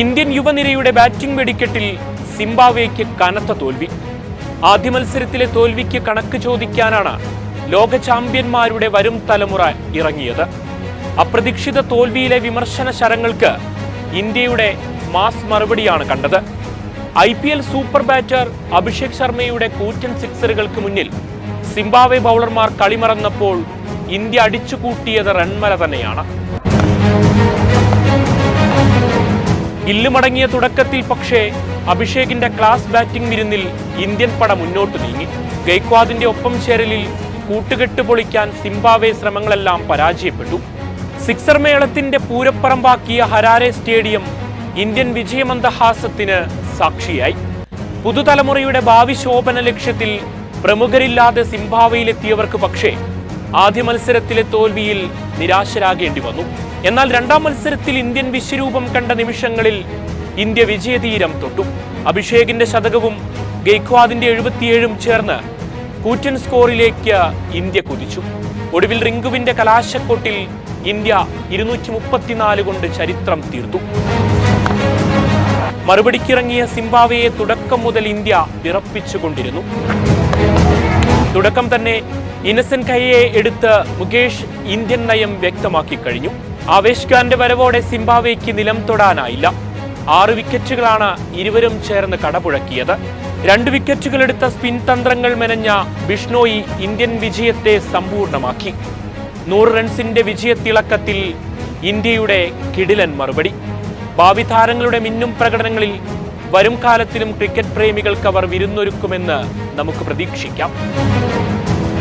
Indian യുവനിരയുടെ batting വെടിക്കെട്ടിൽ സിംബാബ്വേക്ക് കനത്ത തോൽവി. ആദ്യ മത്സരത്തിലെ തോൽവിക്ക് കണക്ക് ചോദിക്കാനാണ് ലോക ചാമ്പ്യന്മാരുടെ വരും തലമുറ ഇറങ്ങിയത്. അപ്രതീക്ഷിത തോൽവിയിലെ വിമർശന ശരങ്ങൾക്ക് ഇന്ത്യയുടെ മാസ് മറുപടിയാണ് കണ്ടത്. I P L super batter Abhishek ശർമ്മയുടെ കൂറ്റൻ സിക്സറുകൾക്ക് മുന്നിൽ സിംബാബ്വെ ബൗളർമാർ കളിമറന്നപ്പോൾ ഇന്ത്യ അടിച്ചുകൂട്ടിയത് റൺമല തന്നെയാണ്. ഇല്ലുമടങ്ങിയ തുടക്കത്തിൽ പക്ഷേ അഭിഷേകിന്റെ ക്ലാസ് ബാറ്റിംഗ് വിരുന്നിൽ ഇന്ത്യൻ പട മുന്നോട്ട് നീങ്ങി. ഗൈക്വാദിന്റെ ഒപ്പം ചേരലിൽ കൂട്ടുകെട്ട് പൊളിക്കാൻ സിംബാവെ ശ്രമങ്ങളെല്ലാം പരാജയപ്പെട്ടു. സിക്സർ മേളത്തിന്റെ പൂരപ്പറമ്പാക്കിയ ഹരാരെ സ്റ്റേഡിയം ഇന്ത്യൻ വിജയമന്ദഹാസത്തിന് സാക്ഷിയായി. പുതുതലമുറയുടെ ഭാവി ശോഭന ലക്ഷ്യത്തിൽ പ്രമുഖരില്ലാതെ സിംബാവയിലെത്തിയവർക്ക് പക്ഷേ ആദ്യ മത്സരത്തിലെ തോൽവിയിൽ നിരാശരാകേണ്ടി വന്നു. എന്നാൽ രണ്ടാം മത്സരത്തിൽ ഇന്ത്യൻ വിശ്വരൂപം കണ്ട നിമിഷങ്ങളിൽ ഇന്ത്യ വിജയതീരം തൊട്ടു. അഭിഷേകിന്റെ ശതകവും ഗെയ്ക്വാദിന്റെ എഴുപത്തിയേഴും ചേർന്ന് കൂറ്റൻ സ്കോറിലേക്ക് ഇന്ത്യ കുതിച്ചു. ഒടുവിൽ റിങ്കുവിന്റെ കലാശക്കൊട്ടിൽ ഇന്ത്യ ഇരുന്നൂറ്റി മുപ്പത്തിനാല് കൊണ്ട് ചരിത്രം തീർത്തു. മറുപടിക്കിറങ്ങിയ സിംബാവയെ തുടക്കം മുതൽ ഇന്ത്യ വിറപ്പിച്ചുകൊണ്ടിരുന്നു. തുടക്കം തന്നെ ഇന്നസെന്റ് കൈയെ എടുത്ത് മുകേഷ് ഇന്ത്യൻ നയം വ്യക്തമാക്കി കഴിഞ്ഞു. ആവേശ് ഖാന്റെ വരവോടെ സിംബാബ്വേക്ക് നിലം തൊടാനായില്ല. ആറ് വിക്കറ്റുകളാണ് ഇരുവരും ചേർന്ന് കടപുഴക്കിയത്. രണ്ട് വിക്കറ്റുകൾ എടുത്ത സ്പിൻ തന്ത്രങ്ങൾ മെനഞ്ഞ ബിഷ്ണോയി ഇന്ത്യൻ വിജയത്തെ സമ്പൂർണമാക്കി നൂറ് റൺസിന്റെ വിജയത്തിളക്കത്തിൽ ഇന്ത്യയുടെ കിടിലൻ മറുപടി. ഭാവി താരങ്ങളുടെ മിന്നും പ്രകടനങ്ങളിൽ വരും കാലത്തിലും ക്രിക്കറ്റ് പ്രേമികൾക്ക് അവർ വിരുന്നൊരുക്കുമെന്ന് നമുക്ക് പ്രതീക്ഷിക്കാം.